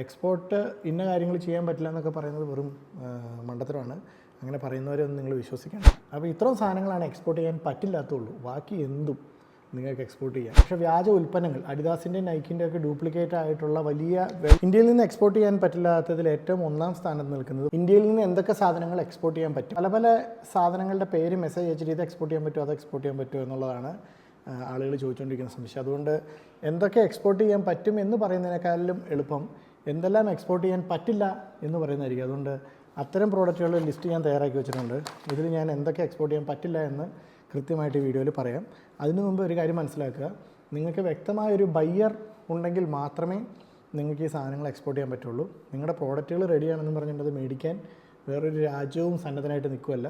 Export ഇന്ന കാര്യങ്ങൾ ചെയ്യാൻ പറ്റില്ല എന്നൊക്കെ പറയുന്നത് വെറും മണ്ടത്തരമാണ്. അങ്ങനെ പറയുന്നവരൊന്നും നിങ്ങൾ വിശ്വസിക്കണം. അപ്പോൾ ഇത്രയും സാധനങ്ങളാണ് എക്സ്പോർട്ട് ചെയ്യാൻ പറ്റില്ലാത്തുള്ളൂ ബാക്കി എന്തും നിങ്ങൾക്ക് എക്സ്പോർട്ട് ചെയ്യാം. പക്ഷേ വ്യാജ ഉൽപ്പന്നങ്ങൾ അഡിദാസിന്റെ നൈക്കിന്റെ ഒക്കെ ഡ്യൂപ്ലിക്കേറ്റ് ആയിട്ടുള്ള വലിയ ഇന്ത്യയിൽ നിന്ന് എക്സ്പോർട്ട് ചെയ്യാൻ പറ്റില്ലാത്തതിൽ ഏറ്റവും ഒന്നാം സ്ഥാനത്ത് നിൽക്കുന്നത് ഇന്ത്യയിൽ നിന്ന് എന്തൊക്കെ സാധനങ്ങൾ എക്സ്പോർട്ട് ചെയ്യാൻ പറ്റും? പല പല സാധനങ്ങളുടെ പേര് മെസ്സേജ് അയച്ചിട്ട് ഇത് എക്സ്പോർട്ട് ചെയ്യാൻ പറ്റുമോ? അത് എക്സ്പോർട്ട് ചെയ്യാൻ പറ്റുമോ എന്നുള്ളതാണ് ആളുകൾ ചോദിച്ചുകൊണ്ടിരിക്കുന്ന സംശയം. അതുകൊണ്ട് എന്തൊക്കെ എക്സ്പോർട്ട് ചെയ്യാൻ പറ്റും എന്ന് പറയുന്നതിനേക്കാളും എളുപ്പം എന്തെല്ലാം എക്സ്പോർട്ട് ചെയ്യാൻ പറ്റില്ല എന്ന് പറയുന്നതായിരിക്കും. അതുകൊണ്ട് അത്തരം പ്രോഡക്റ്റുകൾ ലിസ്റ്റ് ഞാൻ തയ്യാറാക്കി വെച്ചിട്ടുണ്ട്. ഇതിൽ ഞാൻ എന്തൊക്കെ എക്സ്പോർട്ട് ചെയ്യാൻ പറ്റില്ല എന്ന് കൃത്യമായിട്ട് വീഡിയോയിൽ പറയാം. അതിനു മുമ്പ് ഒരു കാര്യം മനസ്സിലാക്കുക. നിങ്ങൾക്ക് വ്യക്തമായ ഒരു ബയ്യർ ഉണ്ടെങ്കിൽ മാത്രമേ നിങ്ങൾക്ക് ഈ സാധനങ്ങൾ എക്സ്പോർട്ട് ചെയ്യാൻ പറ്റുള്ളൂ. നിങ്ങളുടെ പ്രോഡക്റ്റുകൾ റെഡിയാണെന്ന് പറഞ്ഞിട്ട് അത് മേടിക്കാൻ വേറൊരു രാജ്യവും സന്നദ്ധനായിട്ട് നിൽക്കുമല്ല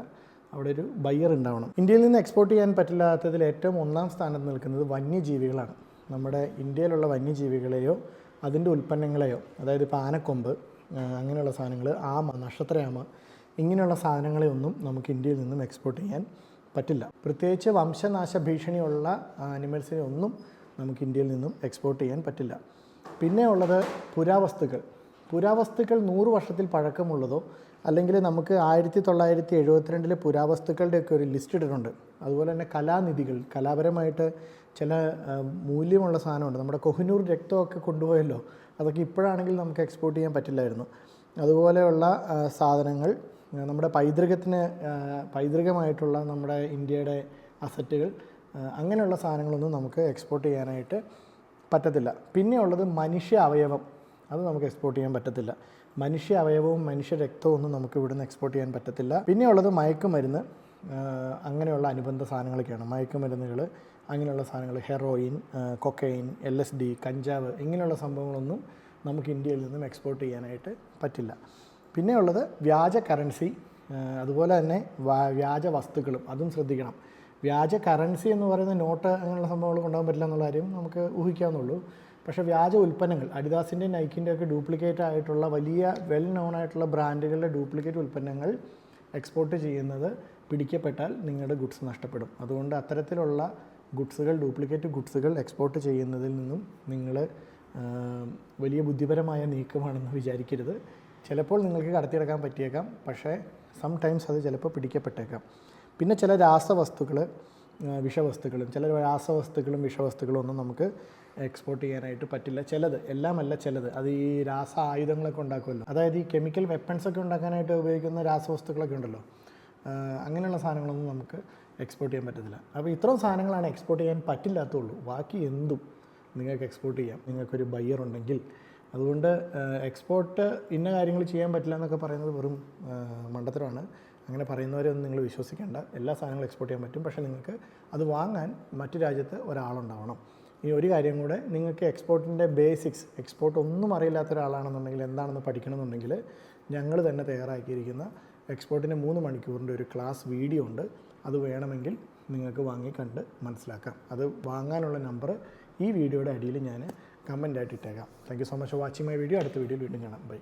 അവിടെ ഒരു ബയ്യർ ഉണ്ടാവണം. ഇന്ത്യയിൽ നിന്ന് എക്സ്പോർട്ട് ചെയ്യാൻ പറ്റില്ലാത്തതിൽ ഏറ്റവും ഒന്നാം സ്ഥാനത്ത് നിൽക്കുന്നത് വന്യജീവികളാണ്. നമ്മുടെ ഇന്ത്യയിലുള്ള വന്യജീവികളെയോ അതിന്റെ ഉൽപ്പന്നങ്ങളെയോ അതായത് ഇപ്പോൾ ആനക്കൊമ്പ് അങ്ങനെയുള്ള സാധനങ്ങൾ ആമ നക്ഷത്രയാമ ഇങ്ങനെയുള്ള സാധനങ്ങളെ ഒന്നും നമുക്ക് ഇന്ത്യയിൽ നിന്നും എക്സ്പോർട്ട് ചെയ്യാൻ പറ്റില്ല. പ്രത്യേകിച്ച് വംശനാശ ഭീഷണിയുള്ള ആനിമൽസിനെ ഒന്നും നമുക്ക് ഇന്ത്യയിൽ നിന്നും എക്സ്പോർട്ട് ചെയ്യാൻ പറ്റില്ല. പിന്നെ ഉള്ളത് പുരാവസ്തുക്കൾ. പുരാവസ്തുക്കൾ നൂറ് വർഷത്തിൽ പഴക്കമുള്ളതോ അല്ലെങ്കിൽ നമുക്ക് ആയിരത്തി തൊള്ളായിരത്തി എഴുപത്തിരണ്ടിലെ പുരാവസ്തുക്കളുടെയൊക്കെ ഒരു ലിസ്റ്റ് ഇട്ടിട്ടുണ്ട്. അതുപോലെ തന്നെ കലാനിധികൾ കലാപരമായിട്ട് ചില മൂല്യമുള്ള സാധനമുണ്ട്. നമ്മുടെ കൊഹിനൂർ രക്തമൊക്കെ കൊണ്ടുപോയല്ലോ അതൊക്കെ ഇപ്പോഴാണെങ്കിൽ നമുക്ക് എക്സ്പോർട്ട് ചെയ്യാൻ പറ്റില്ലായിരുന്നു. അതുപോലെയുള്ള സാധനങ്ങൾ നമ്മുടെ പൈതൃകത്തിന് പൈതൃകമായിട്ടുള്ള നമ്മുടെ ഇന്ത്യയുടെ അസറ്റുകൾ അങ്ങനെയുള്ള സാധനങ്ങളൊന്നും നമുക്ക് എക്സ്പോർട്ട് ചെയ്യാനായിട്ട് പറ്റത്തില്ല. പിന്നെ ഉള്ളത് മനുഷ്യ അവയവം അത് നമുക്ക് എക്സ്പോർട്ട് ചെയ്യാൻ പറ്റത്തില്ല. മനുഷ്യ അവയവവും മനുഷ്യ രക്തവും ഒന്നും നമുക്ക് ഇവിടുന്ന് എക്സ്പോർട്ട് ചെയ്യാൻ പറ്റത്തില്ല. പിന്നെ ഉള്ളത് മയക്കുമരുന്ന്. അങ്ങനെയുള്ള അനുബന്ധ സാധനങ്ങളൊക്കെയാണ്. മയക്കുമരുന്നുകൾ അങ്ങനെയുള്ള സാധനങ്ങൾ heroin cocaine L S D കഞ്ചാവ് ഇങ്ങനെയുള്ള സംഭവങ്ങളൊന്നും നമുക്ക് ഇന്ത്യയിൽ നിന്നും എക്സ്പോർട്ട് ചെയ്യാനായിട്ട് പറ്റില്ല. പിന്നെയുള്ളത് വ്യാജ കറൻസി അതുപോലെ തന്നെ വ്യാജ വസ്തുക്കളും അതും ശ്രദ്ധിക്കണം. വ്യാജ കറൻസി എന്ന് പറയുന്ന നോട്ട് അങ്ങനെയുള്ള സംഭവങ്ങൾ കൊണ്ടുപോകാൻ പറ്റില്ല എന്നുള്ള കാര്യം നമുക്ക് ഊഹിക്കാവുന്നുള്ളൂ പക്ഷേ വ്യാജ ഉൽപ്പന്നങ്ങൾ അഡിദാസിന്റെ നൈക്കിന്റെ ഒക്കെ ഡ്യൂപ്ലിക്കേറ്റ് ആയിട്ടുള്ള വലിയ വെൽ നോൺ ആയിട്ടുള്ള ബ്രാൻഡുകളുടെ ഡ്യൂപ്ലിക്കേറ്റ് ഉൽപ്പന്നങ്ങൾ എക്സ്പോർട്ട് ചെയ്യുന്നത് പിടിക്കപ്പെട്ടാൽ നിങ്ങളുടെ ഗുഡ്സ് നഷ്ടപ്പെടും. അതുകൊണ്ട് അത്തരത്തിലുള്ള ഗുഡ്സുകൾ ഡ്യൂപ്ലിക്കേറ്റ് ഗുഡ്സുകൾ എക്സ്പോർട്ട് ചെയ്യുന്നതിൽ നിന്നും നിങ്ങൾ വലിയ ബുദ്ധിപരമായ നീക്കമാണെന്ന് വിചാരിക്കരുത്. ചിലപ്പോൾ നിങ്ങൾക്ക് കടത്തിയെടുക്കാൻ പറ്റിയേക്കാം പക്ഷേ സം ടൈംസ് അത് ചിലപ്പോൾ പിടിക്കപ്പെട്ടേക്കാം. പിന്നെ ചില രാസവസ്തുക്കൾ വിഷവസ്തുക്കളും ചില രാസവസ്തുക്കളും വിഷവസ്തുക്കളും ഒന്നും നമുക്ക് എക്സ്പോർട്ട് ചെയ്യാനായിട്ട് പറ്റില്ല. ചിലത് എല്ലാമല്ല ചിലത്. അത് ഈ രാസ ആയുധങ്ങളൊക്കെ ഉണ്ടാക്കുമല്ലോ. അതായത് ഈ കെമിക്കൽ വെപ്പൺസ് ഒക്കെ ഉണ്ടാക്കാനായിട്ട് ഉപയോഗിക്കുന്ന രാസവസ്തുക്കളൊക്കെ ഉണ്ടല്ലോ. അങ്ങനെയുള്ള സാധനങ്ങളൊന്നും നമുക്ക് എക്സ്പോർട്ട് ചെയ്യാൻ പറ്റത്തില്ല. അപ്പോൾ ഇത്രയും സാധനങ്ങളാണ് എക്സ്പോർട്ട് ചെയ്യാൻ പറ്റില്ലാത്തുള്ളൂ ബാക്കി എന്തും നിങ്ങൾക്ക് എക്സ്പോർട്ട് ചെയ്യാം. നിങ്ങൾക്കൊരു ബയ്യർ ഉണ്ടെങ്കിൽ. അതുകൊണ്ട് എക്സ്പോർട്ട് ഇന്ന കാര്യങ്ങൾ ചെയ്യാൻ പറ്റില്ല എന്നൊക്കെ പറയുന്നത് വെറും മണ്ടത്തരമാണ്. അങ്ങനെ പറയുന്നവരൊന്നും നിങ്ങൾ വിശ്വസിക്കേണ്ട. എല്ലാ സാധനങ്ങളും എക്സ്പോർട്ട് ചെയ്യാൻ പറ്റും. പക്ഷേ നിങ്ങൾക്ക് അത് വാങ്ങാൻ മറ്റു രാജ്യത്ത് ഒരാളുണ്ടാവണം. ഈ ഒരു കാര്യം കൂടെ നിങ്ങൾക്ക് എക്സ്പോർട്ടിന്റെ ബേസിക്സ് എക്സ്പോർട്ട് ഒന്നും അറിയില്ലാത്ത ഒരാളാണെന്നുണ്ടെങ്കിൽ എന്താണെന്ന് പഠിക്കണമെന്നുണ്ടെങ്കിൽ ഞങ്ങൾ തന്നെ തയ്യാറാക്കിയിരിക്കുന്ന എക്സ്പോർട്ടിന്റെ മൂന്ന് മണിക്കൂറിന്റെ ഒരു ക്ലാസ് വീഡിയോ ഉണ്ട്. അത് വേണമെങ്കിൽ നിങ്ങൾക്ക് വാങ്ങി കണ്ട് മനസ്സിലാക്കാം. അത് വാങ്ങാനുള്ള നമ്പർ ഈ വീഡിയോയുടെ അടിയിൽ ഞാൻ കമന്റായിട്ട് ഇട്ടേക്കാം. Thank you so much for watching my video അടുത്ത വീഡിയോയിൽ വീണ്ടും കാണാം. ബൈ